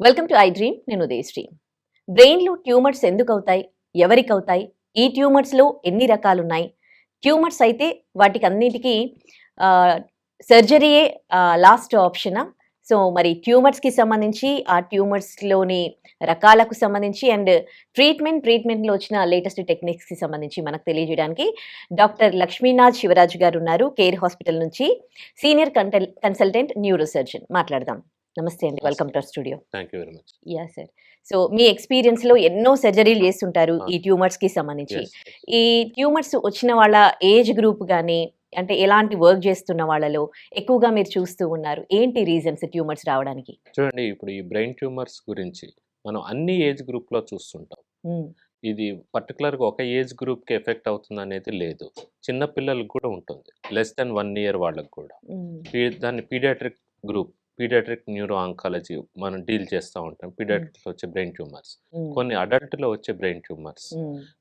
Welcome to I dream నేను ఉదయశ్రీ బ్రెయిన్లో tumours ఎందుకు అవుతాయి ఎవరికి అవుతాయి ఈ ట్యూమర్స్లో ఎన్ని రకాలు ఉన్నాయి ట్యూమర్స్ అయితే వాటికి అన్నిటికీ సర్జరీయే లాస్ట్ ఆప్షనా సో మరి ట్యూమర్స్కి సంబంధించి ఆ ట్యూమర్స్లోని రకాలకు సంబంధించి అండ్ ట్రీట్మెంట్ ట్రీట్మెంట్లో వచ్చిన లేటెస్ట్ టెక్నిక్స్కి సంబంధించి మనకు తెలియజేయడానికి డాక్టర్ లక్ష్మీనాథ్ శివరాజు గారు ఉన్నారు కేర్ హాస్పిటల్ నుంచి సీనియర్ కన్సల్టెంట్ న్యూరో సర్జన్ మాట్లాడదాం. నమస్తే అండి. Welcome to studio. Thank you very much. Yeah sir. So మీ ఎక్స్పీరియన్స్లో ఎన్నో సర్జరీలు చేస్తుంటారు ఈ ట్యూమర్స్కి సంబంధించి ఈ ట్యూమర్స్ వచ్చిన వాళ్ళ ఏజ్ గ్రూప్ కానీ అంటే ఎలాంటి వర్క్ చేస్తున్న వాళ్ళలో ఎక్కువగా మీరు చూస్తూ ఉన్నారు? ఏంటి రీజన్స్ ట్యూమర్స్ రావడానికి? చూడండి ఇప్పుడు ఈ బ్రెయిన్ ట్యూమర్స్ గురించి మనం అన్ని ఏజ్ గ్రూప్లో చూస్తుంటాం. మ్మ్. ఇది పర్టికులర్గా ఒక ఏజ్ గ్రూప్కి ఎఫెక్ట్ అవుతుంది అనేది లేదు. చిన్న పిల్లలకు కూడా ఉంటుంది. లెస్ దెన్ వన్ ఇయర్ వాళ్ళకి కూడా. దాన్ని paediatric group paediatric neuro oncology మనం డీల్ చేస్తూ ఉంటాం. పీడియాట్రిక్లో వచ్చే బ్రెయిన్ ట్యూమర్స్. కొన్ని అడల్ట్లో వచ్చే బ్రెయిన్ ట్యూమర్స్.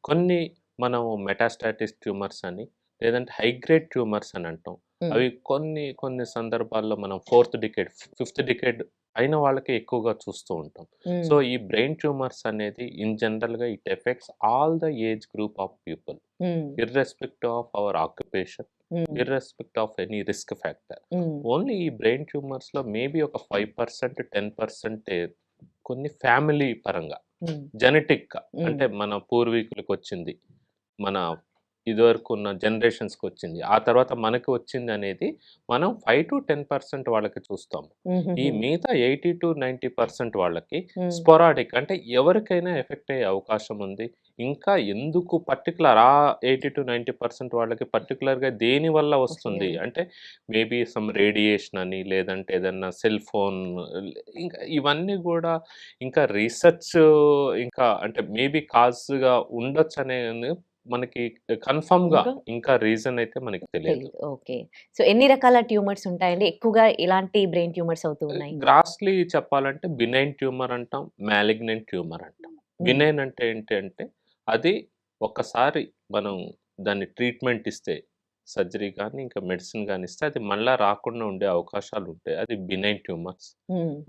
కొన్ని మనం మెటాస్టాటిస్ ట్యూమర్స్ అని లేదంటే హైగ్రేడ్ ట్యూమర్స్ అని అంటాం. అవి కొన్ని కొన్ని సందర్భాల్లో మనం ఫోర్త్ డికేడ్ ఫిఫ్త్ డికేడ్ అయిన వాళ్ళకి ఎక్కువగా చూస్తూ ఉంటాం. సో ఈ బ్రెయిన్ ట్యూమర్స్ అనేది ఇన్ జనరల్గా it affects all the age group of people. Irrespect of our occupation. Irrespect of any risk factor. Only ఈ బ్రెయిన్ ట్యూమర్స్లో మేబీ ఒక ఫైవ్ పర్సెంట్ టెన్ పర్సెంట్ కొన్ని ఫ్యామిలీ పరంగా మ్మ్. అంటే మన పూర్వీకులకు వచ్చింది మన ఇదివరకు ఉన్న జనరేషన్స్కి వచ్చింది ఆ తర్వాత మనకి వచ్చింది అనేది మనం ఫైవ్ టు టెన్ పర్సెంట్ వాళ్ళకి చూస్తాం. ఈ మిగతా ఎయిటీ టు నైంటీ పర్సెంట్ వాళ్ళకి. స్పొరాడిక్ అంటే ఎవరికైనా ఎఫెక్ట్ అయ్యే అవకాశం ఉంది ఇంకా ఎందుకు పర్టికులర్ ఆ ఎయిటీ టు నైంటీ పర్సెంట్ వాళ్ళకి పర్టికులర్గా దేని వల్ల వస్తుంది. అంటే మేబీ సమ్ రేడియేషన్ అని లేదంటే ఏదన్నా సెల్ ఫోన్ ఇంకా ఇవన్నీ కూడా ఇంకా రీసెర్చ్ ఇంకా అంటే మేబీ కాజ్గా ఉండొచ్చు అనేది మనకి కన్ఫర్మ్గా ఇంకా? ఇంకా రీజన్ అయితే మనకి తెలియదు. ఓకే. సో ఎన్ని రకాల ట్యూమర్స్ ఉంటాయండి? ఎక్కువగా ఎలాంటి బ్రెయిన్ ట్యూమర్స్ అవుతూ ఉన్నాయి? గ్రాస్లీ చెప్పాలంటే బినైన్ ట్యూమర్ అంటాం మ్యాలిగ్నెంట్ ట్యూమర్ అంటాం. బినైన్ అంటే ఏంటి అంటే అది ఒక్కసారి మనం దాన్ని ట్రీట్మెంట్ ఇస్తే సర్జరీ కానీ ఇంకా మెడిసిన్ కానీ ఇస్తే అది మళ్ళా రాకుండా ఉండే అవకాశాలు ఉంటాయి. అది బినైన్ ట్యూమర్స్.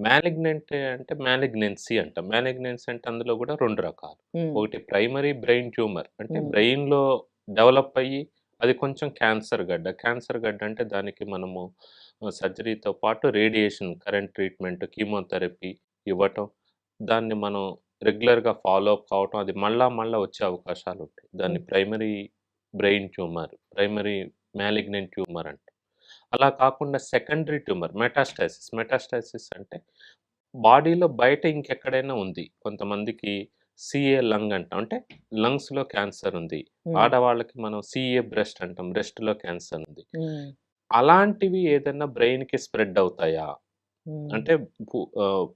మ్యాలిగ్నెంట్ అంటే మ్యాలిగ్నెన్సీ అంటాం. మ్యాలిగ్నెన్సీ అంటే అందులో కూడా రెండు రకాలు. ఒకటి ప్రైమరీ బ్రెయిన్ ట్యూమర్ అంటే Hmm. బ్రెయిన్లో డెవలప్ అయ్యి అది కొంచెం క్యాన్సర్ గడ్డ. క్యాన్సర్ గడ్డ అంటే దానికి మనము సర్జరీతో పాటు రేడియేషన్ కరెంట్ ట్రీట్మెంట్ కీమోథెరపీ ఇవ్వటం. దాన్ని మనం రెగ్యులర్గా ఫాలో అప్ కావటం. అది మళ్ళా మళ్ళా వచ్చే అవకాశాలు ఉంటాయి. దాన్ని. Primary brain tumour primary malignant tumour అంట. అలా కాకుండా సెకండరీ ట్యూమర్ మెటాస్టాసిస్. మెటాస్టాసిస్ అంటే బాడీలో బయట ఇంకెక్కడైనా ఉంది. కొంతమందికి సిఏ లంగ్ అంటాం. అంటే లంగ్స్లో క్యాన్సర్ ఉంది. ఆడవాళ్ళకి మనం సిఏ బ్రెస్ట్ అంటాం. బ్రెస్ట్లో క్యాన్సర్ ఉంది. అలాంటివి ఏదైనా బ్రెయిన్కి స్ప్రెడ్ అవుతాయా. అంటే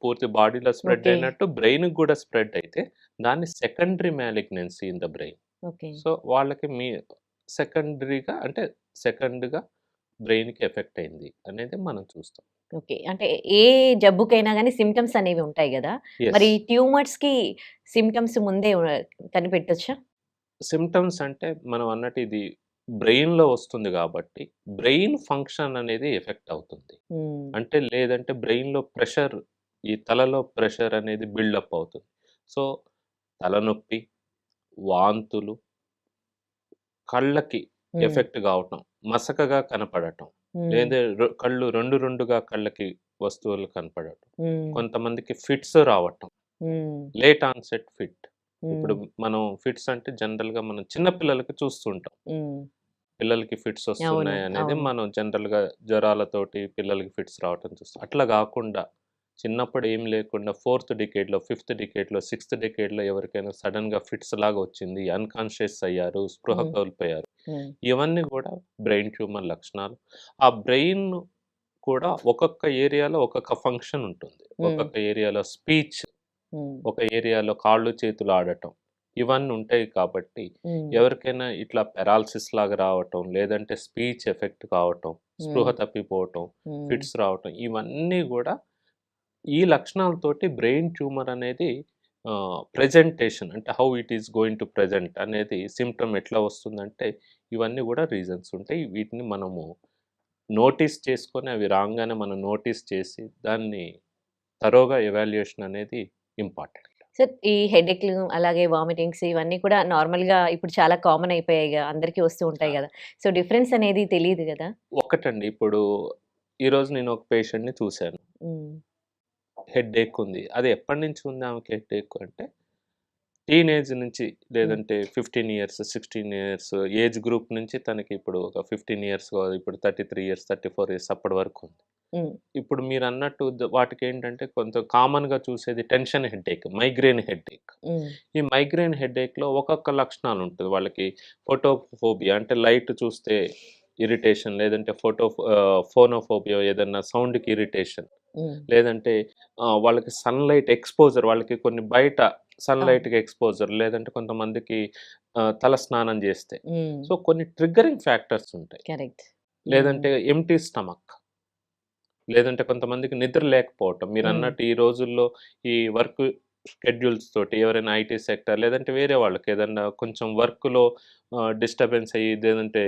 పూర్తి బాడీలో స్ప్రెడ్. అయినట్టు బ్రెయిన్కి కూడా స్ప్రెడ్ అయితే దాన్ని secondary malignancy in the brain. Okay. So వాళ్ళకి మీ సెకండరీగా అంటే సెకండ్గా బ్రెయిన్కి ఎఫెక్ట్ అయింది అనేది మనం చూస్తాం. ఓకే. అంటే ఏ జబ్బుకైనా కానీ సిమ్టమ్స్ అనేవి ఉంటాయి కదా. మరి ట్యూమర్స్కి సిమ్టమ్స్ ముందే కనిపెట్టొచ్చా? సిమ్టమ్స్ అంటే మనం అన్నట్టు ఇది బ్రెయిన్లో వస్తుంది కాబట్టి బ్రెయిన్ ఫంక్షన్ అనేది ఎఫెక్ట్ అవుతుంది. అంటే లేదంటే బ్రెయిన్లో ప్రెషర్ ఈ తలలో ప్రెషర్ అనేది బిల్డప్ అవుతుంది. సో తలనొప్పి వాంతులు కళ్ళకి. ఎఫెక్ట్ కావటం మసకగా కనపడటం. లేదా కళ్ళు రెండు రెండుగా కళ్ళకి వస్తువులు కనపడటం. కొంతమందికి ఫిట్స్ రావటం. Late onset fit. ఇప్పుడు మనం ఫిట్స్ అంటే జనరల్గా మనం చిన్న పిల్లలకి చూస్తుంటాం. పిల్లలకి ఫిట్స్ వస్తున్నాయి అనేది. మనం జనరల్గా జ్వరాలతోటి పిల్లలకి ఫిట్స్ రావటం చూస్తాం అట్లా కాకుండా చిన్నప్పుడు ఏం లేకుండా ఫోర్త్ డికేడ్లో ఫిఫ్త్ డికేడ్లో సిక్స్త్ డికేడ్లో ఎవరికైనా సడన్గా ఫిట్స్ లాగా వచ్చింది అన్కాన్షియస్ అయ్యారు స్పృహ. కోల్పోయారు. ఇవన్నీ కూడా బ్రెయిన్ ట్యూమర్ లక్షణాలు ఆ బ్రెయిన్ కూడా ఒక్కొక్క ఏరియాలో ఒక్కొక్క ఫంక్షన్ ఉంటుంది. ఒక్కొక్క ఏరియాలో స్పీచ్. ఒక ఏరియాలో కాళ్ళు చేతులు ఆడటం ఇవన్నీ ఉంటాయి కాబట్టి. ఎవరికైనా ఇట్లా పెరాలసిస్ లాగా రావటం లేదంటే స్పీచ్ ఎఫెక్ట్ కావటం స్పృహ. తప్పిపోవటం. ఫిట్స్ రావటం ఇవన్నీ కూడా ఈ లక్షణాలతోటి బ్రెయిన్ ట్యూమర్ అనేది ప్రజెంటేషన్ అంటే how it is going to present అనేది సిమ్టమ్ ఎట్లా వస్తుందంటే ఇవన్నీ కూడా రీజన్స్ ఉంటాయి. వీటిని మనము నోటీస్ చేసుకొని అవి రాగానే మనం నోటీస్ చేసి దాన్ని తరోగా ఎవాల్యుయేషన్ అనేది ఇంపార్టెంట్. సార్ ఈ హెడేక్లు అలాగే వామిటింగ్స్ ఇవన్నీ కూడా నార్మల్గా ఇప్పుడు చాలా కామన్ అయిపోయాయి కదా అందరికీ వస్తూ ఉంటాయి కదా. సో డిఫరెన్స్ అనేది తెలియదు కదా? ఒకటండి ఇప్పుడు ఈరోజు నేను ఒక పేషెంట్ని చూశాను. ఉమ్, హెడ్ ఏక్ ఉంది. అది ఎప్పటి నుంచి ఉంది ఆమెకి హెడ్ ఏక్ అంటే టీనేజ్ నుంచి లేదంటే fifteen years sixteen years age group నుంచి తనకి ఇప్పుడు ఒక ఫిఫ్టీన్ ఇయర్స్ ఇప్పుడు thirty three years thirty four years అప్పటి వరకు ఉంది. ఇప్పుడు మీరు అన్నట్టు వాటికి ఏంటంటే కొంత కామన్గా చూసేది tension headache migraine headache um, ఈ మైగ్రేన్ హెడేక్లో ఒక్కొక్క లక్షణాలు ఉంటుంది. వాళ్ళకి ఫోటోఫోబియా అంటే లైట్ చూస్తే ఇరిటేషన్ లేదంటే ఫోటో ఫోనోఫోబియా ఏదన్నా సౌండ్కి ఇరిటేషన్. లేదంటే వాళ్ళకి సన్లైట్ ఎక్స్పోజర్ వాళ్ళకి కొన్ని బయట సన్లైట్కి ఎక్స్పోజర్ లేదంటే కొంతమందికి తల స్నానం చేస్తే. సో కొన్ని ట్రిగ్గరింగ్ ఫ్యాక్టర్స్ ఉంటాయి. లేదంటే ఎంటీ స్టమక్. లేదంటే కొంతమందికి నిద్ర లేకపోవటం. మీరు. అన్నట్టు ఈ రోజుల్లో ఈ వర్క్ షెడ్యూల్స్ తోటి ఎవరైనా ఐటీ సెక్టర్ లేదంటే వేరే వాళ్ళకి ఏదన్నా కొంచెం వర్క్లో డిస్టర్బెన్స్ అయ్యి లేదంటే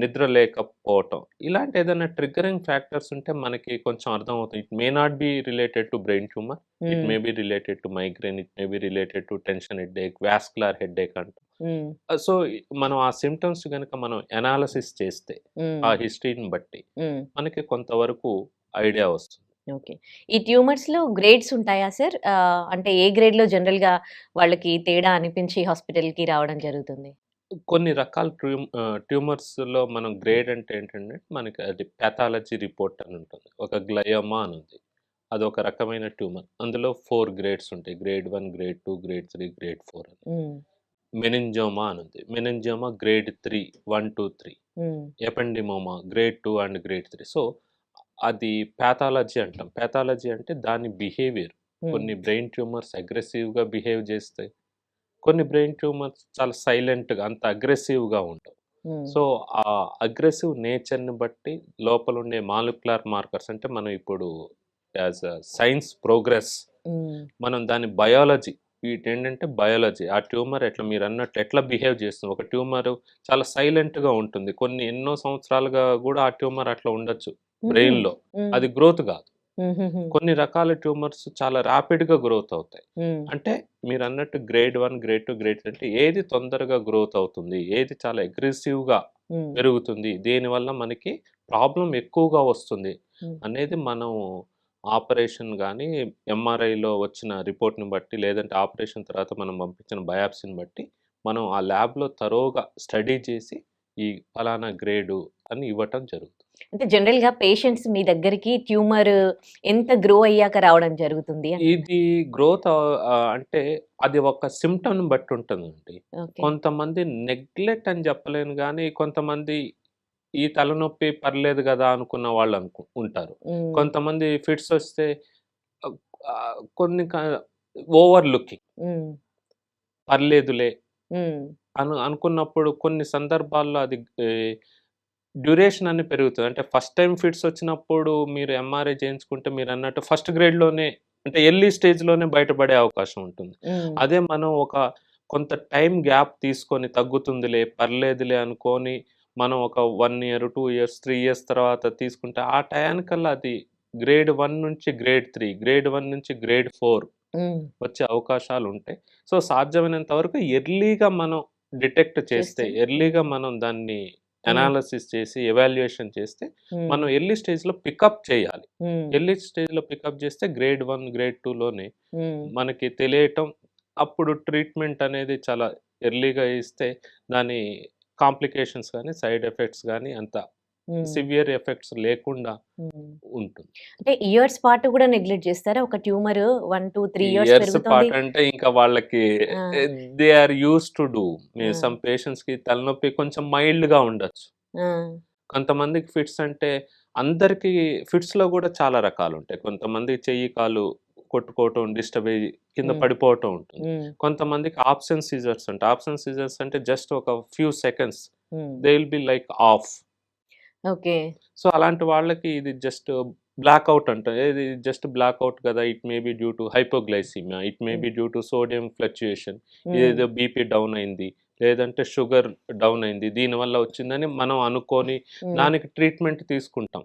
నిద్ర లేకపోవటం. ఇలాంటి ఏదైనా ట్రిగ్గరింగ్ ఫ్యాక్టర్స్ ఉంటే మనకి కొంచెం అర్థమవుతుంది. It may not be related to brain tumour it may be related to migraine it may be related to tension headache vascular headache అంటూ. సో మనం ఆ సిమ్టమ్స్ కనుక మనం ఎనాలసిస్ చేస్తే ఆ హిస్టరీని బట్టి మనకి కొంతవరకు ఐడియా వస్తుంది. ఓకే. ఈ ట్యూమర్స్లో గ్రేడ్స్ ఉంటాయా సార్? అంటే ఏ గ్రేడ్లో జనరల్గా వాళ్ళకి తేడా అనిపించి హాస్పిటల్కి రావడం జరుగుతుంది? కొన్ని రకాల ట్యూమ్ ట్యూమర్స్లో మనం గ్రేడ్ అంటే ఏంటంటే మనకి అది ప్యాథాలజీ రిపోర్ట్ అని ఉంటుంది. ఒక గ్లయోమా అని ఉంది. అది ఒక రకమైన ట్యూమర్. అందులో ఫోర్ గ్రేడ్స్ ఉంటాయి. Grade one grade two grade three grade four అని. మెనింజోమా అని ఉంది. Meningioma grade three one two three. Ependymoma grade two and grade three. So అది ప్యాథాలజీ అంటాం. ప్యాథాలజీ అంటే దాని బిహేవియర్. కొన్ని బ్రెయిన్ ట్యూమర్స్ అగ్రెసివ్గా బిహేవ్ చేస్తాయి. కొన్ని బ్రెయిన్ ట్యూమర్స్ చాలా సైలెంట్గా అంత అగ్రెసివ్గా ఉంటాయి. సో ఆ అగ్రెసివ్ నేచర్ని బట్టి లోపల ఉండే మాలిక్యులర్ మార్కర్స్ అంటే మనం ఇప్పుడు యాజ్ సైన్స్ ప్రోగ్రెస్ మనం దాని బయాలజీ వీటి ఏంటంటే బయాలజీ. ఆ ట్యూమర్ ఎట్లా మీరు అన్నట్లు ఎట్లా బిహేవ్ చేస్తుంది? ఒక ట్యూమర్ చాలా సైలెంట్గా ఉంటుంది. కొన్ని ఎన్నో సంవత్సరాలుగా కూడా ఆ ట్యూమర్ అట్లా ఉండొచ్చు బ్రెయిన్లో. అది గ్రోత్ కాదు. కొన్ని రకాల ట్యూమర్స్ చాలా ర్యాపిడ్గా గ్రోత్ అవుతాయి. అంటే మీరు అన్నట్టు grade one grade two grade అంటే ఏది తొందరగా గ్రోత్ అవుతుంది ఏది చాలా అగ్రెసివ్గా ఉమ్, పెరుగుతుంది దేనివల్ల మనకి ప్రాబ్లం ఎక్కువగా వస్తుంది. అనేది మనం ఆపరేషన్ కానీ ఎంఆర్ఐలో వచ్చిన రిపోర్ట్ని బట్టి లేదంటే ఆపరేషన్ తర్వాత మనం పంపించిన బయాప్సీని బట్టి మనం ఆ ల్యాబ్లో తరోగా స్టడీ చేసి ఈ ఫలానా గ్రేడు అని ఇవ్వటం జరుగుతుంది అంటే జనరల్గా పేషెంట్స్ మీ దగ్గరికి ట్యూమర్ ఎంత గ్రో అయ్యాక రావడం జరుగుతుంది ఇది గ్రోత్ అంటే అది ఒక సిమ్టమ్ని బట్టి ఉంటుందండి. కొంతమంది నెగ్లెక్ట్ అని చెప్పలేను కానీ కొంతమంది ఈ తలనొప్పి పర్లేదు కదా అనుకున్న వాళ్ళు అనుకు ఉంటారు. కొంతమంది ఫిట్స్ వస్తే కొన్ని ఓవర్ లుకింగ్. పర్లేదులే అను అనుకున్నప్పుడు కొన్ని సందర్భాల్లో అది డ్యూరేషన్ అని పెరుగుతుంది అంటే ఫస్ట్ టైం ఫిట్స్ వచ్చినప్పుడు మీరు ఎంఆర్ఐ చేయించుకుంటే మీరు అన్నట్టు ఫస్ట్ గ్రేడ్లోనే అంటే ఎర్లీ స్టేజ్లోనే బయటపడే అవకాశం ఉంటుంది. అదే మనం ఒక కొంత టైం గ్యాప్ తీసుకొని తగ్గుతుందిలే పర్లేదులే అనుకొని మనం ఒక one year two years three years తర్వాత తీసుకుంటే ఆ టయానికల్లా అది గ్రేడ్ వన్ నుంచి గ్రేడ్ త్రీ గ్రేడ్ వన్ నుంచి గ్రేడ్ ఫోర్ వచ్చే అవకాశాలు ఉంటాయి. సో సాధ్యమైనంత వరకు ఎర్లీగా మనం డిటెక్ట్ చేస్తే. ఎర్లీగా మనం దాన్ని అనాలసిస్ చేసి ఎవాల్యుయేషన్ చేస్తే మనం ఎర్లీ స్టేజ్లో పికప్ చేయాలి. ఎర్లీ స్టేజ్లో పికప్ చేస్తే గ్రేడ్ వన్ గ్రేడ్ టూలోనే ఉమ్, మనకి తెలియటం అప్పుడు ట్రీట్మెంట్ అనేది చాలా ఎర్లీగా ఇస్తే దాని కాంప్లికేషన్స్ కానీ సైడ్ ఎఫెక్ట్స్ కానీ అంత సివియర్ ఎఫెక్ట్స్ లేకుండా. ఉంటుంది. అంటే ఇయర్స్ పాటు కూడా నెగ్లెక్ట్ చేస్తారా? ఒక tumour one two three years పాటు అంటే ఇంకా వాళ్ళకి. They are use to do. Some పేషెంట్స్కి తలనొప్పి కొంచెం మైల్డ్గా ఉండొచ్చు కొంతమందికి ఫిట్స్ అంటే అందరికి ఫిట్స్లో కూడా చాలా రకాలు ఉంటాయి కొంతమంది చెయ్యి కాలు కొట్టుకోవటం డిస్టర్బ్ అయ్యి కింద. పడిపోవటం ఉంటుంది. కొంతమందికి ఆప్షన్ సీజర్స్ అంటే ఆప్షన్ సీజర్స్ అంటే జస్ట్ ఒక few seconds they will be like off. Okay. So అలాంటి వాళ్ళకి ఇది జస్ట్ బ్లాక్అవుట్ అంట. ఇది జస్ట్ బ్లాక్అవుట్ కదా it may be due to hypoglycaemia it may be due to sodium fluctuation. ఏదో బీపీ డౌన్ అయింది లేదంటే షుగర్ డౌన్ అయింది దీనివల్ల వచ్చిందని మనం అనుకొని దానికి ట్రీట్మెంట్ తీసుకుంటాం.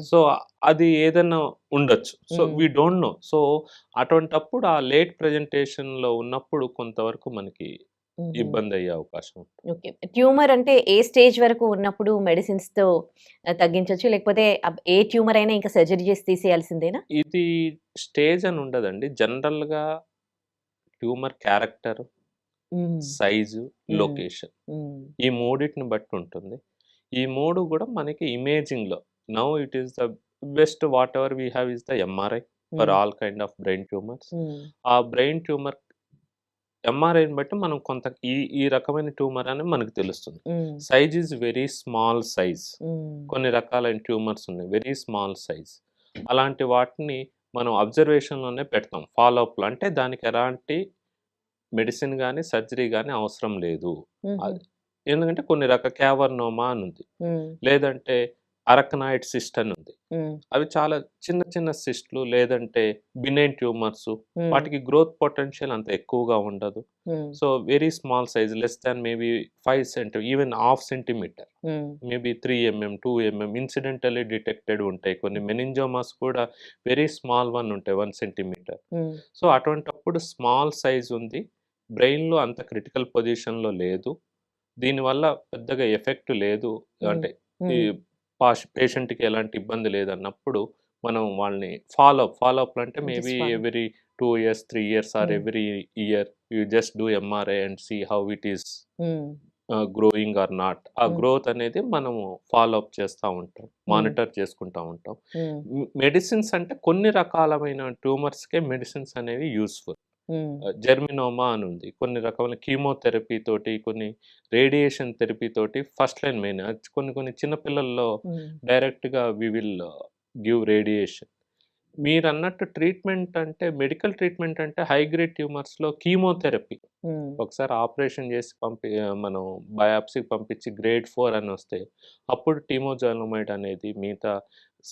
సో అది ఏదైనా ఉండొచ్చు. So. We don't know. So అటువంటప్పుడు ఆ లేట్లో ఉన్నప్పుడు కొంతవరకు మనకి. ఇబ్బంది అయ్యే అవకాశం ఓకే. ట్యూమర్ అంటే ఏ స్టేజ్ వరకు ఉన్నప్పుడు మెడిసిన్స్తో ఆ, తగ్గించొచ్చు? లేకపోతే ఏ ట్యూమర్ అయినా ఇంకా సర్జరీ చేసి తీసేయాల్సిందేనా? ఇది స్టేజ్ అని ఉండదండి. జనరల్గా ట్యూమర్ క్యారెక్టర్ సైజు. లొకేషన్ ఈ మూడింటిని బట్టి ఉంటుంది. ఈ మూడు కూడా మనకి imaging లో now it is the best whatever we have is the MRI for all kind of brain tumours. ఆ బ్రెయిన్ ట్యూమర్ ఎంఆర్ఐని బట్టి మనం కొంత ఈ ఈ రకమైన ట్యూమర్ అని మనకు తెలుస్తుంది. Size is very small size. కొన్ని రకాలైన ట్యూమర్స్ ఉన్నాయి. Very small size. అలాంటి వాటిని మనం అబ్జర్వేషన్లోనే పెడతాం. ఫాలోఅప్లో అంటే దానికి ఎలాంటి మెడిసిన్ కానీ సర్జరీ కానీ అవసరం లేదు. ఎందుకంటే కొన్ని రకాల క్యావర్నోమా అని ఉంది. లేదంటే అరకనాయిడ్ సిస్ట్ అని ఉంది. అవి చాలా చిన్న చిన్న సిస్ట్లు లేదంటే బినైన్ ట్యూమర్స్ వాటికి గ్రోత్ పొటెన్షియల్ అంత ఎక్కువగా ఉండదు. So very small size less than maybe five centi even half centimetre maybe three mm two mm incidentally detected ఉంటాయి. కొన్ని మెనింజోమాస్ కూడా వెరీ స్మాల్ వన్ ఉంటాయి వన్ సెంటీమీటర్ సో అటువంటప్పుడు స్మాల్ సైజ్ ఉంది. బ్రెయిన్లో అంత క్రిటికల్ పొజిషన్లో లేదు. దీనివల్ల పెద్దగా ఎఫెక్ట్ లేదు. అంటే పేషెంట్కి ఎలాంటి ఇబ్బంది లేదన్నప్పుడు మనం వాళ్ళని ఫాలో అప్ ఫాలో అప్ అంటే maybe. Every two years three years or. Every year you just do MRI and see how it is growing or not ah. Growth అనేది మనము ఫాలో అప్ చేస్తూ ఉంటాం మానిటర్ చేసుకుంటూ ఉంటాం మెడిసిన్స్ అంటే కొన్ని రకాలమైన ట్యూమర్స్కే మెడిసిన్స్ అనేవి యూస్ఫుల్ జెర్మినోమా అని ఉంది. కొన్ని రకమైన కీమోథెరపీ తోటి కొన్ని రేడియేషన్ థెరపీ తోటి ఫస్ట్ లైన్ మెయిన్. కొన్ని కొన్ని చిన్నపిల్లల్లో డైరెక్ట్గా వి విల్ గివ్ రేడియేషన్. మీరు అన్నట్టు ట్రీట్మెంట్ అంటే మెడికల్ ట్రీట్మెంట్ అంటే హై గ్రేడ్ ట్యూమర్స్లో కీమోథెరపీ. ఒకసారి ఆపరేషన్ చేసి పంపి మనం బయాప్సీకి పంపించి గ్రేడ్ ఫోర్ అని వస్తే అప్పుడు టీమోజాలమైడ్ అనేది మిగతా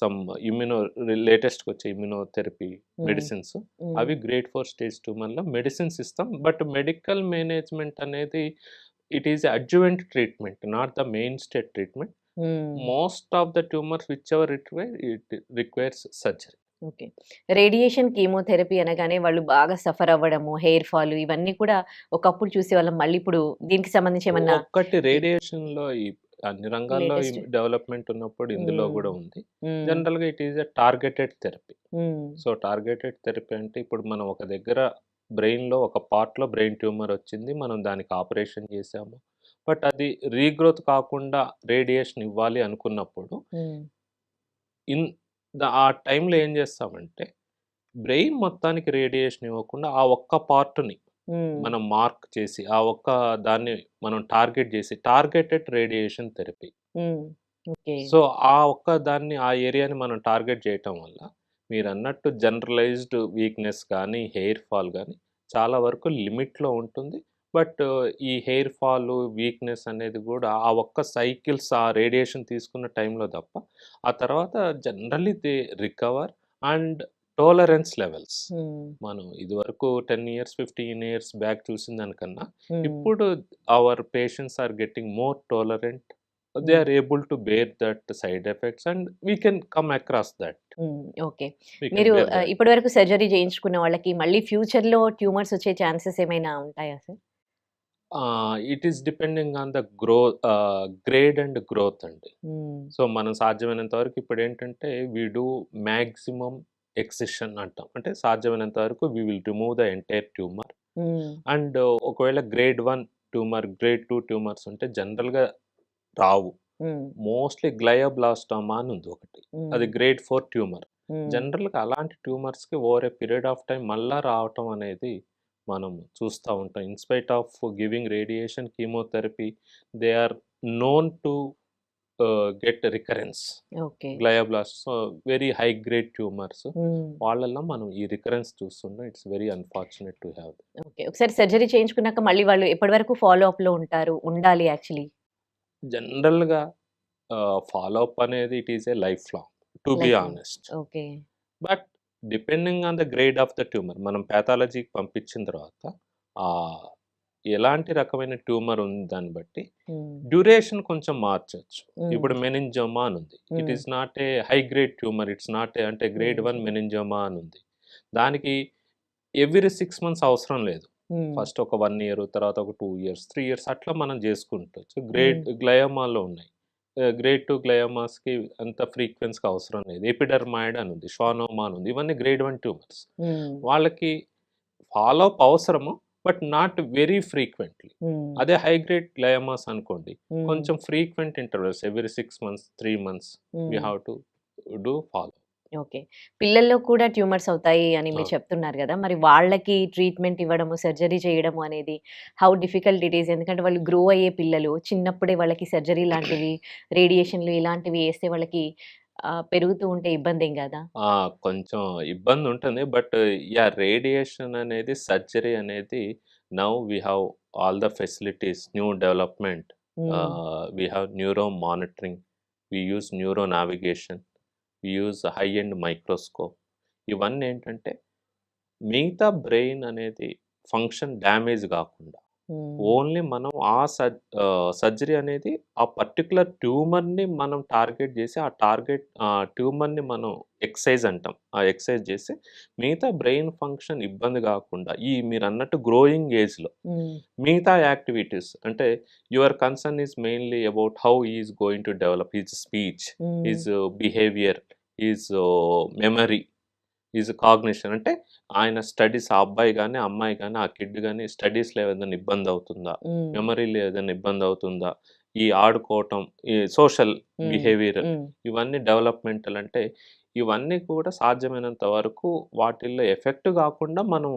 సమ్ ఇమ్యూనో లేటెస్ట్కి వచ్చే ఇమ్యూనోథెరపీ మెడిసిన్స్ అవి గ్రేడ్ ఫోర్ స్టేజ్ ట్యూమర్లో మెడిసిన్స్ ఇస్తాం. బట్ మెడికల్ మేనేజ్మెంట్ అనేది it is adjuvant treatment not the main state treatment. Most of the tumours whichever require it requires surgery. Okay. Radiation chemotherapy అనగానే వాళ్ళు బాగా suffer అవ్వడము hair fall ఇవన్నీ కూడా ఒకప్పుడు చూసేవాళ్ళం. మళ్ళీ ఇప్పుడు దీనికి సంబంధించి ఏమన్నా ఒక్కటి రేడియేషన్లో ఈ అన్ని రంగాల్లో. డెవలప్మెంట్ ఉన్నప్పుడు ఇందులో. కూడా ఉంది. జనరల్గా it is a targeted therapy. So targeted therapy అంటే ఇప్పుడు మనం ఒక దగ్గర బ్రెయిన్లో ఒక పార్ట్లో బ్రెయిన్ ట్యూమర్ వచ్చింది. మనం దానికి ఆపరేషన్ చేసాము. బట్ అది రీగ్రోత్ కాకుండా రేడియేషన్ ఇవ్వాలి అనుకున్నప్పుడు ఇన్ ఆ టైంలో ఏం చేస్తామంటే బ్రెయిన్ మొత్తానికి రేడియేషన్ ఇవ్వకుండా ఆ ఒక్క పార్ట్ని మనం మార్క్ చేసి ఆ ఒక్క దాన్ని మనం టార్గెట్ చేసి టార్గెటెడ్ రేడియేషన్ థెరపీ. సో ఆ ఒక్క దాన్ని ఆ ఏరియాని మనం టార్గెట్ చేయటం వల్ల మీరు అన్నట్టు జనరలైజ్డ్ వీక్నెస్ కానీ హెయిర్ ఫాల్ కానీ చాలా వరకు లిమిట్లో ఉంటుంది. బట్ ఈ హెయిర్ ఫాల్ వీక్నెస్ అనేది కూడా ఆ ఒక్క సైకిల్స్ ఆ రేడియేషన్ తీసుకున్న టైంలో తప్ప ఆ తర్వాత generally they recover and tolerance levels. మనం ఇదివరకు ten years fifteen years back చూసిన దానికన్నా ఇప్పుడు our patients are getting more tolerant. They are able to bear that side effects and we can come across that. Okay. మీరు ఇప్పటి వరకు surgery చేయించుకున్న వాళ్ళకి మళ్ళీ ఫ్యూచర్లో ట్యూమర్స్ వచ్చే ఛాన్సెస్ ఏమైనా ఉంటాయా sir? It is depending on the grow grade and growth అండి. సో మనం సాధ్యమైనంత వరకు ఇప్పుడు ఏంటంటే వీ డూ మ్యాక్సిమం ఎక్సిషన్ అంటాం. అంటే సాధ్యమైనంత వరకు we will remove the entire tumour and ఒకవేళ grade one tumour grade two tumours ఉంటే జనరల్గా రావు. మోస్ట్లీ గ్లయోబ్లాస్టోమా అని ఉంది ఒకటి. అది గ్రేడ్ ఫోర్ ట్యూమర్ జనరల్గా అలాంటి ట్యూమర్స్కి over a period of time మళ్ళా రావటం అనేది మనం చూస్తూ ఉంటాం. In spite of giving radiation chemotherapy they are known to get recurrence okay glioblast so very high grade tumours వాళ్ళల్లో మనం ఈ రికరెన్స్ చూస్తుంటాం it's very unfortunate to have okay ఒకసారి సర్జరీ చేయించుకున్నాక మళ్ళీ వాళ్ళు ఎప్పటి వరకు ఫాలో అప్లో ఉంటారు? ఉండాలి యాక్చువల్లీ జనరల్గా ఫాలో అప్ అనేది it is a lifelong to be. Honest okay but depending on the grade of the tumour. మనం ప్యాథాలజీకి పంపించిన తర్వాత ఆ ఎలాంటి రకమైన ట్యూమర్ ఉంది దాన్ని బట్టి డ్యూరేషన్ కొంచెం మార్చొచ్చు. ఇప్పుడు మెనింజోమా అని ఉంది. It is not a high grade tumour it's not a అంటే గ్రేడ్ వన్ మెనింజోమా అని ఉంది. దానికి ఎవ్రీ సిక్స్ మంత్స్ అవసరం లేదు. ఫస్ట్ ఒక వన్ ఇయర్ తర్వాత ఒక టూ ఇయర్స్ త్రీ ఇయర్స్ అట్లా మనం చేసుకుంటచ్చు. గ్రేడ్ గ్లయోమాలో ఉన్నాయి. గ్రేడ్ టూ గ్లయోమాస్కి అంత ఫ్రీక్వెన్స్కి అవసరం లేదు. ఎపిడర్మాయిడ్ అని ఉంది షానోమా అని ఉంది ఇవన్నీ గ్రేడ్ వన్ ట్యూమర్స్. వాళ్ళకి ఫాలో అప్ అవసరము బట్ నాట్ వెరీ ఫ్రీక్వెంట్లీ. అదే హై గ్రేడ్ గ్లయోమాస్ అనుకోండి కొంచెం frequent intervals every six months three months we um. Have to do follow. Okay. పిల్లల్లో కూడా ట్యూమర్స్ అవుతాయి అని మీరు. చెప్తున్నారు కదా! మరి వాళ్ళకి ట్రీట్మెంట్ ఇవ్వడము సర్జరీ చేయడము అనేది హౌ డిఫికల్ట్ ఇట్ ఈస్. ఎందుకంటే వాళ్ళు గ్రో అయ్యే పిల్లలు చిన్నప్పుడే వాళ్ళకి సర్జరీ లాంటివి రేడియేషన్లు ఇలాంటివి వేస్తే వాళ్ళకి పెరుగుతూ ఉంటే ఇబ్బంది ఏం కదా కొంచెం ఇబ్బంది ఉంటుంది. బట్ యా రేడియేషన్ అనేది సర్జరీ అనేది now we have all the facilities new development. We have neuro monitoring. We use neuro navigation. Use high end microscope ఇవన్నీ ఏంటంటే మిగతా బ్రెయిన్ అనేది ఫంక్షన్ డ్యామేజ్ కాకుండా ఓన్లీ మనం ఆ సర్జ్ సర్జరీ అనేది ఆ పర్టికులర్ ట్యూమర్ని మనం టార్గెట్ చేసి ఆ టార్గెట్ ఆ ట్యూమర్ని మనం ఎక్సైజ్ అంటాం. ఆ ఎక్సైజ్ చేసి మిగతా బ్రెయిన్ ఫంక్షన్ ఇబ్బంది కాకుండా ఈ మీరు అన్నట్టు గ్రోయింగ్ ఏజ్లో మిగతా యాక్టివిటీస్ అంటే your concern is mainly about how is going to develop his speech his behaviour his memory his cognition అంటే ఆయన స్టడీస్ ఆ అబ్బాయి కానీ అమ్మాయి కానీ ఆ కిడ్ కానీ స్టడీస్లో ఏదైనా ఇబ్బంది అవుతుందా? మెమరీలో ఏదైనా ఇబ్బంది అవుతుందా? ఈ ఆడుకోవటం ఈ సోషల్ బిహేవియర్ ఇవన్నీ డెవలప్మెంటల్ అంటే ఇవన్నీ కూడా సాధ్యమైనంత వరకు వాటిల్లో ఎఫెక్ట్ కాకుండా మనం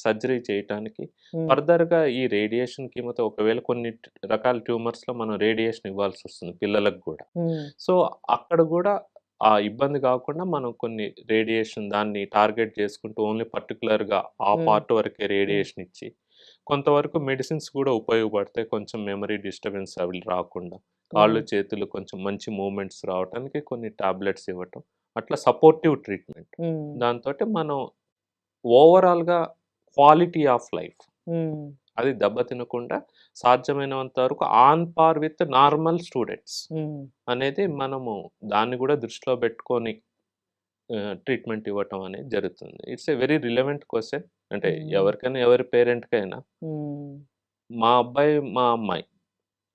సర్జరీ చేయటానికి ఉమ్, ఫర్దర్గా ఈ రేడియేషన్ కీమోతో ఒకవేళ కొన్ని రకాల ట్యూమర్స్లో మనం రేడియేషన్ ఇవ్వాల్సి వస్తుంది పిల్లలకు కూడా. సో అక్కడ కూడా ఆ ఇబ్బంది కాకుండా మనం కొన్ని రేడియేషన్ దాన్ని టార్గెట్ చేసుకుంటూ ఓన్లీ పర్టికులర్గా ఆ పార్ట్ వరకే రేడియేషన్ ఇచ్చి కొంతవరకు మెడిసిన్స్ కూడా ఉపయోగపడతాయి. కొంచెం మెమరీ డిస్టర్బెన్స్ అవి రాకుండా. కాళ్ళు చేతులు కొంచెం మంచి మూమెంట్స్ రావడానికి కొన్ని టాబ్లెట్స్ ఇవ్వటం. అట్లా సపోర్టివ్ ట్రీట్మెంట్. దాంతో మనం ఓవరాల్గా క్వాలిటీ ఆఫ్ లైఫ్. అది దెబ్బతినకుండా సాధ్యమైనంత వరకు on par with normal students అనేది మనము దాన్ని కూడా దృష్టిలో పెట్టుకొని ట్రీట్మెంట్ ఇవ్వటం అనేది జరుగుతుంది. It's a very relevant question అంటే ఉమ్, ఎవరికైనా ఎవరి పేరెంట్కైనా ఉమ్, మా అబ్బాయి మా అమ్మాయి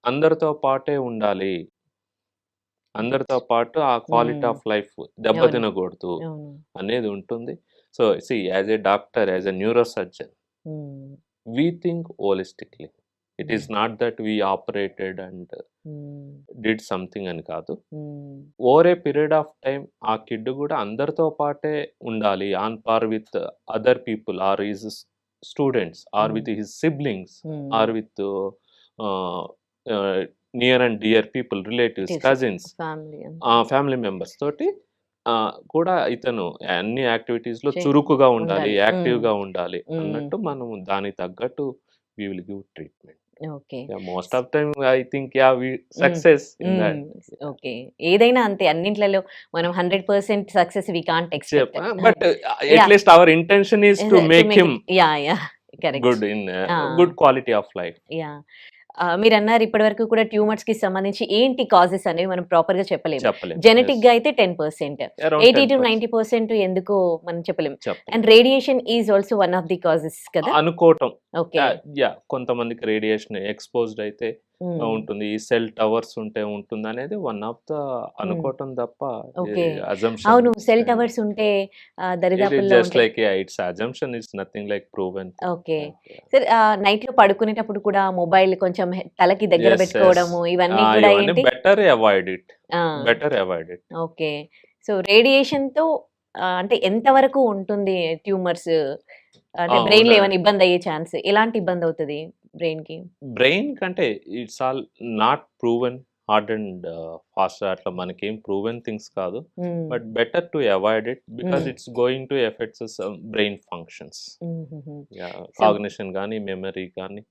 అందరితో పాటే ఉండాలి. అందరితో పాటు ఆ క్వాలిటీ ఆఫ్ లైఫ్ అవును. దెబ్బతినకూడదు అవును. అనేది ఉంటుంది. So see as a doctor as a neurosurgeon we think holistically it is not that we operated and did something అని కాదు. Over a period of time ఆ కిడ్ కూడా అందరితో పాటే ఉండాలి. On par with other people or his students or with his siblings or with near and dear people relatives cousins family members తోటి కూడా ఇతను అన్ని యాక్టివిటీస్లో చే- చురుకుగా ఉండాలి ఉండాలి. ఉమ్, యాక్టివ్గా ఉండాలి ఉమ్, అన్నట్టు మనం దానికి తగ్గట్టు we will give treatment okay. Most of time I think yeah we success okay ఏదైనా అంతే అన్నింట్లలో మనం hundred percent success we can't expect but at least our intention is to make him yeah yeah correct good in good quality of life yeah మీరు అన్నారు ఇప్పటి వరకు కూడా ట్యూమర్స్కి సంబంధించి ఏంటి కాజెస్ అనేవి మనం ప్రాపర్గా చెప్పలేము. జెనెటిక్గా అయితే ten percent eighty to ninety percent ఎందుకో మనం చెప్పలేము. And radiation is also one of the causes కదా? అనుకోవటం. ఓకే యా కొంతమందికి రేడియేషన్ ఎక్స్పోజ్డ్ అయితే ఉంటుంది. ఈ సెల్ టవర్స్ ఉంటే ఉంటుంది అనేది వన్ ఆఫ్ ద అనుకోవటం తప్ప అవును. సెల్ టవర్స్ ఉంటే just like it's assumption it's nothing like proven okay. Sir నైట్లో పడుకునేటప్పుడు కూడా మొబైల్ కొంచెం తలకి దగ్గర పెట్టుకోవడము ఇవన్నీ కూడా ఏంటి? Better avoid it. Better avoid it. Okay. So రేడియేషన్తో అంటే ఎంత వరకు ఉంటుంది ట్యూమర్స్? అంటే బ్రెయిన్లో ఏమైనా ఇబ్బంది అయ్యే ఛాన్స్? ఎలాంటి ఇబ్బంది అవుతుంది? బ్రెయిన్కి బ్రెయిన్ కంటే it's all not proven hard and fast అట్లా మనకేం ప్రూవెన్ థింగ్స్ కాదు. But better to avoid it because. It's going to effects brain functions. Cognition కానీ మెమరీ కానీ.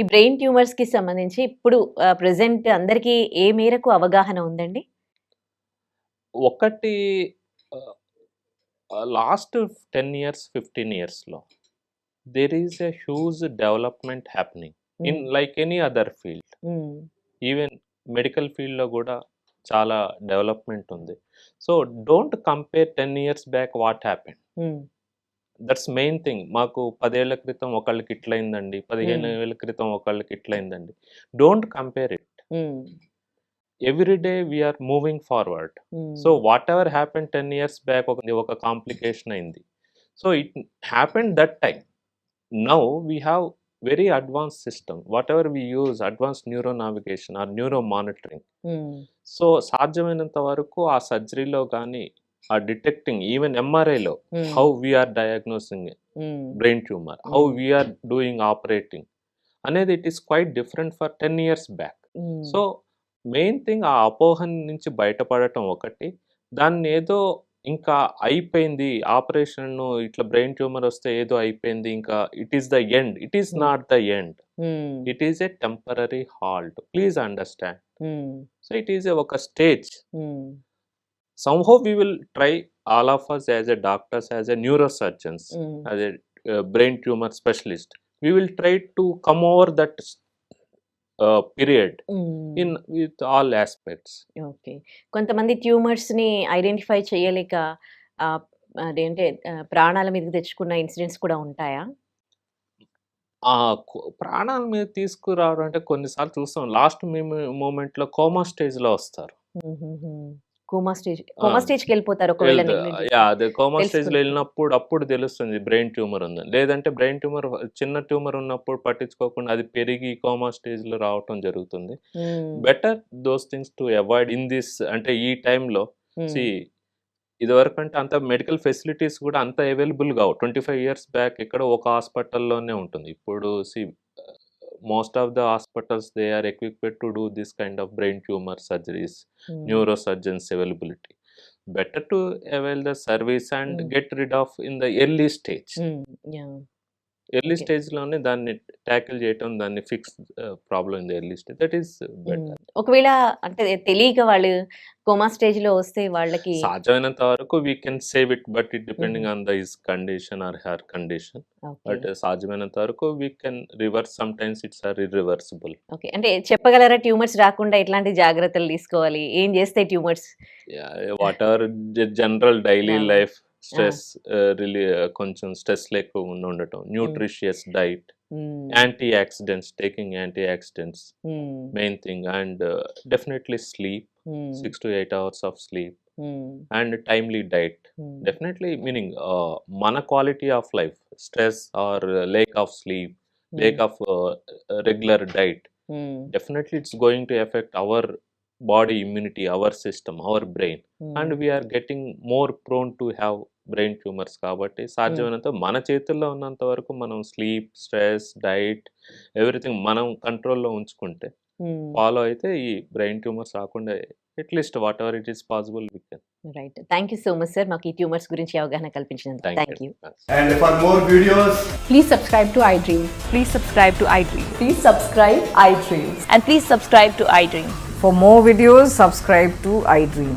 ఈ బ్రెయిన్ ట్యూమర్స్కి సంబంధించి ఇప్పుడు ప్రెసెంట్ అందరికీ ఏ మేరకు అవగాహన ఉందండి? ఒకటి లాస్ట్ టెన్ ఇయర్స్ ఫిఫ్టీన్ ఇయర్స్లో. There is a huge development happening in Mm. like any other field. Mm. Even medical ఫీల్డ్లో కూడా చాలా డెవలప్మెంట్ ఉంది so don't compare ten years back what happen. That's main thing మాకు పదేళ్ళ క్రితం ఒకళ్ళకి ఇట్లయిందండి పదిహేను Hmm. ఏళ్ళ క్రితం ఒకళ్ళకి ఇట్లయిందండి don't compare it. Every day we are moving forward. So whatever happen ten years back ఒక కాంప్లికేషన్ అయింది so it happen that time have very advance system whatever we use advance neuro navigation or neuro monitoring Mm. So సాధ్యమైనంత వరకు ఆ సర్జరీలో కానీ ఆ detecting even ఎంఆర్ఐలో Mm. How we are diagnosing. Brain tumour how. We are doing operating అనేది it is quite different for ten years back. So main thing ఆ అపోహ నుంచి బయటపడటం ఒకటి దాన్ని ఏదో ఇంకా అయిపోయింది ఆపరేషన్ ఇట్లా బ్రెయిన్ ట్యూమర్ వస్తే ఏదో అయిపోయింది ఇంకా it is the end it is not the end it is a temporary halt please understand so it is ఒక stage somehow we will try all of us as a doctors as a neurosurgeons as a brain tumour specialist we will try to come over that Mm. in with all aspects ఓకే. కొంతమంది ట్యూమర్స్ని identify చేయలేక అదేంటే ప్రాణాల మీదకి తెచ్చుకున్న incidents కూడా ఉంటాయా? ప్రాణాల మీద తీసుకురావడం అంటే కొన్నిసార్లు చూస్తాం. లాస్ట్ మూమెంట్లో కోమా స్టేజ్లో వస్తారు కోమా స్టేజ్ కోమా. స్టేజ్కి వెళ్ళిపోతారు ఒకవేళ. యా అదే కోమా లో. వెళ్ళినప్పుడు అప్పుడు తెలుస్తుంది బ్రెయిన్ ట్యూమర్ ఉందని లేదంటే బ్రెయిన్ ట్యూమర్ చిన్న ట్యూమర్ ఉన్నప్పుడు పట్టించుకోకుండా అది పెరిగి కోమా స్టేజ్లో రావటం జరుగుతుంది. Better those things to avoid in this అంటే ఈ టైంలో Mm. సి ఇదివరకు అంటే అంత మెడికల్ ఫెసిలిటీస్ కూడా అంత అవైలబుల్ కావు ట్వంటీ ఫైవ్ ఇయర్స్ బ్యాక్ ఇక్కడ ఒక హాస్పిటల్లోనే ఉంటుంది ఇప్పుడు see most of the hospitals they are equipped to do this kind of brain tumor surgeries, mm. neurosurgeons availability. Better to avail the service and mm. get rid of in the early stage. Hmm, yeah. Early Okay. స్టేజ్లోనే దాన్ని tackle చేయటం దాన్ని fix problem in early stage. That is better. ఒకవేళ అంటే తెలియక వాళ్ళు coma స్టేజ్లో వస్తే వాళ్ళకి సాధ్యమైనంత వరకు we can save it but it depending on the is condition or her condition but సాధ్యమైనంత వరకు we can reverse sometimes it's or irreversible okay. అంటే చెప్పగలరా ట్యూమర్స్ రాకుండా ఎట్లాంటి జాగ్రత్తలు తీసుకోవాలి? ఏం చేస్తే tumours? Whatever general daily. Life stress really కొంచెం స్ట్రెస్ లేకుండా ఉండటం. Nutritious diet antioxidants taking antioxidants main thing. And definitely sleep six to eight hours of sleep. And timely diet. Definitely meaning మన quality of life stress or lack of sleep lack of regular diet definitely it's going to affect our body immunity our system our brain and we are getting more prone to have brain tumours కాబట్టి సాధ్యమైనంత మన చేతుల్లో ఉన్నంత వరకు మనం sleep stress diet everything మనం కంట్రోల్లో ఉంచుకుంటే ఫాలో అయితే ఈ బ్రెయిన్ ట్యూమర్స్ రాకుండా at least whatever it is possible with right. Thank you so much sir. మాకు ఈ ట్యూమర్స్ గురించి అవగాహన కల్పించిన thank you. And for more videos please subscribe to I Dream please subscribe to I Dream please subscribe I Dream and please subscribe to I Dream for more videos subscribe to I Dream